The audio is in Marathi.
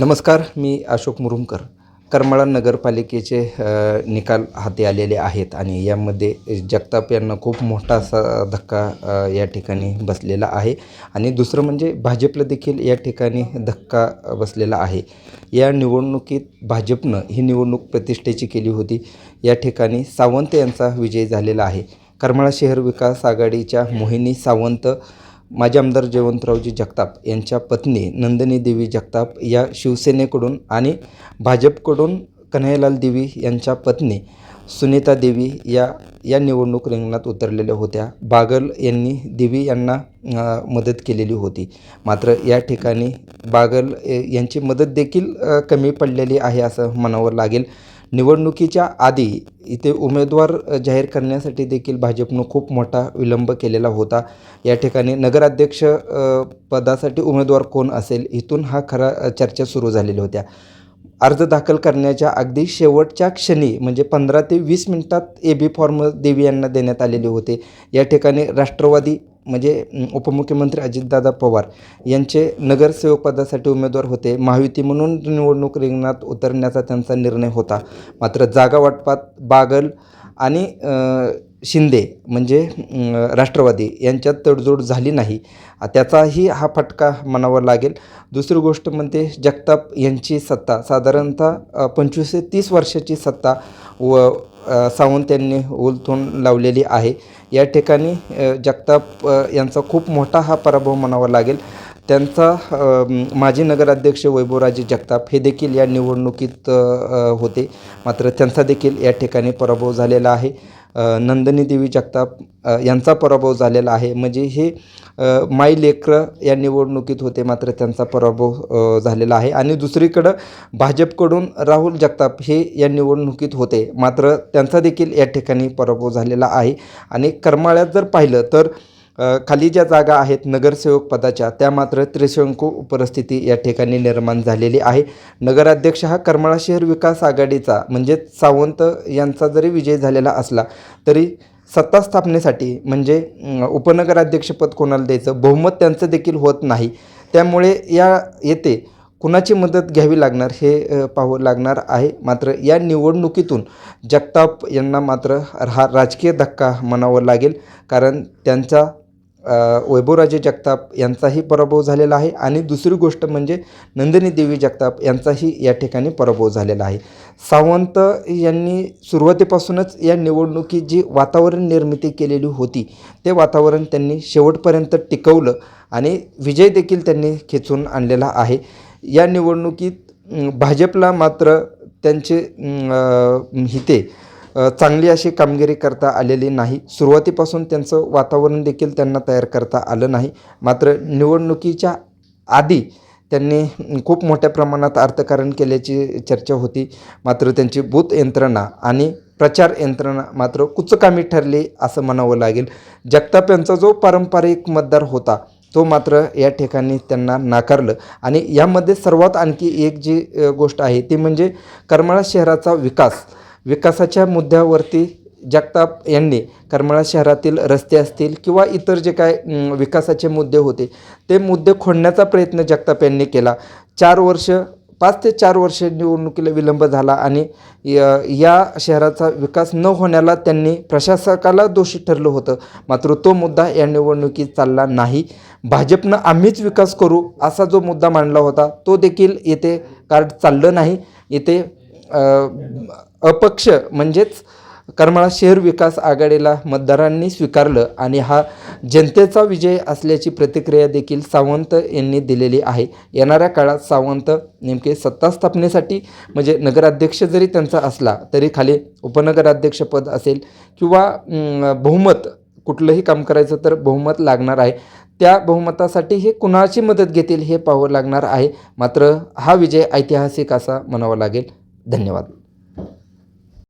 नमस्कार मी अशोक मुरुमकर. करमाळा नगरपालिकेचे निकाल हाती आलेले आहेत आणि यामध्ये जगताप यांना खूप मोठा असा धक्का या ठिकाणी बसलेला आहे. आणि दुसरं म्हणजे भाजपला देखील या ठिकाणी धक्का बसलेला आहे. या निवडणुकीत भाजपनं ही निवडणूक प्रतिष्ठेची केली होती. या ठिकाणी सावंत यांचा विजय झालेला आहे. करमाळा शहर विकास आघाडीच्या मोहिनी सावंत माजी आमदार जयवंतरावजी जगताप यांच्या पत्नी नंदिनी देवी जगताप या शिवसेनेकडून आणि भाजपकडून कन्हैयालाल देवी यांच्या पत्नी सुनीता देवी या या निवडणूक रिंगणात उतरलेल्या होत्या. बागल यांनी देवी यांना मदत केलेली होती. मात्र या ठिकाणी बागल यांची मदत देखील कमी पडलेली आहे असं म्हणावं लागेल. निवडणुकीच्या आधी इथे उमेदवार जाहीर करण्यासाठी देखील भाजपनं खूप मोठा विलंब केलेला होता. या ठिकाणी नगराध्यक्ष पदासाठी उमेदवार कोण असेल इथून हा खरा चर्चा सुरू झालेल्या होत्या. अर्ज दाखल करण्याच्या अगदी शेवटच्या क्षणी म्हणजे पंधरा ते वीस मिनिटात ए बी फॉर्म देवी यांना देण्यात आलेले होते. या ठिकाणी राष्ट्रवादी म्हणजे उपमुख्यमंत्री अजितदादा पवार यांचे नगरसेवक पदासाठी उमेदवार होते. महायुती म्हणून निवडणूक रिंगणात उतरण्याचा त्यांचा निर्णय होता. मात्र जागा वाटपात बागल आणि शिंदे म्हणजे राष्ट्रवादी यांच्यात तडजोड झाली नाही. त्याचाही हा फटका म्हणावा लागेल. दुसरी गोष्ट म्हणजे जगताप यांची सत्ता. साधारणतः पंचवीस ते तीस वर्षाची सत्ता व सावंत यांनी उलथून लावलेली आहे. या ठिकाणी जगताप यांचा खूप मोठा हा पराभव म्हणावा लागेल. त्यांचा माजी नगराध्यक्ष वैभवराजे जगताप हे देखील या निवडणुकीत होते. मात्र त्यांचा देखील या ठिकाणी पराभव झालेला आहे. नंदिनी देवी जगताप यांचा पराभव झालेला आहे. म्हणजे हे माई लेकरं या निवडणुकीत होते मात्र त्यांचा पराभव झालेला आहे. आणि दुसरीकडं भाजपकडून राहुल जगताप हे या निवडणुकीत होते मात्र त्यांचा देखील या ठिकाणी पराभव झालेला आहे. आणि करमाळ्यात जर पाहिलं तर खाली ज्या जागा आहेत नगरसेवक पदाच्या त्या मात्र त्रिशंकू परिस्थिती या ठिकाणी निर्माण झालेली आहे. नगराध्यक्ष हा करमाळा शहर विकास आघाडीचा म्हणजेच सावंत यांचा जरी विजय झालेला असला तरी सत्ता स्थापनेसाठी म्हणजे उपनगराध्यक्षपद कोणाला द्यायचं? बहुमत त्यांचं देखील होत नाही. त्यामुळे या येथे कुणाची मदत घ्यावी लागणार हे पाहावं लागणार आहे. मात्र या निवडणुकीतून जगताप यांना मात्र हा राजकीय धक्का म्हणावं लागेल कारण त्यांचा वैभवराजे जगताप यांचाही पराभव झालेला आहे. आणि दुसरी गोष्ट म्हणजे नंदिनी देवी जगताप यांचाही या ठिकाणी पराभव झालेला आहे. सावंत यांनी सुरुवातीपासूनच या निवडणुकीत जी वातावरण निर्मिती केलेली होती. ते वातावरण त्यांनी शेवटपर्यंत टिकवलं आणि विजय देखील त्यांनी खेचून आणलेला आहे. या निवडणुकीत भाजपला मात्र त्यांचे हिते चांगली अशी कामगिरी करता आलेली नाही. सुरुवातीपासून त्यांचं वातावरण देखील त्यांना तयार करता आलं नाही. मात्र निवडणुकीच्या आधी त्यांनी खूप मोठ्या प्रमाणात अर्थकारण केल्याची चर्चा होती. मात्र त्यांची बूथ यंत्रणा आणि प्रचार यंत्रणा मात्र कुचकामी ठरली असं म्हणावं लागेल. जगताप यांचा जो पारंपरिक मतदार होता तो मात्र या ठिकाणी त्यांना नाकारलं. आणि यामध्ये सर्वात आणखी एक जी गोष्ट आहे ती म्हणजे करमाळा शहराचा विकास. विकासाच्या मुद्द्यावरती जगताप यांनी करमाळा शहरातील रस्ते असतील किंवा इतर जे काय विकासाचे मुद्दे होते ते मुद्दे खोडण्याचा प्रयत्न जगताप यांनी केला. चार वर्ष पाच ते चार वर्ष निवडणुकीला विलंब झाला आणि या शहराचा विकास न होण्याला त्यांनी प्रशासकाला दोषी ठरलं होतं. मात्र तो मुद्दा या निवडणुकीत चालला नाही. भाजपनं आम्हीच विकास करू असा जो मुद्दा मांडला होता तो देखील येथे कार्ड चाललं नाही. येथे अपक्ष म्हणजेच करमाळा शहर विकास आघाडीला मतदारांनी स्वीकारलं आणि हा जनतेचा विजय असल्याची प्रतिक्रिया देखील सावंत यांनी दिलेली आहे. येणाऱ्या काळात सावंत नेमके सत्ता स्थापनेसाठी म्हणजे नगराध्यक्ष जरी त्यांचा असला तरी खाली उपनगराध्यक्षपद असेल किंवा बहुमत कुठलंही काम करायचं तर बहुमत लागणार आहे. त्या बहुमतासाठी हे कुणाची मदत घेतील हे पाहावं लागणार आहे. मात्र हा विजय ऐतिहासिक असा म्हणावा लागेल. धन्यवाद.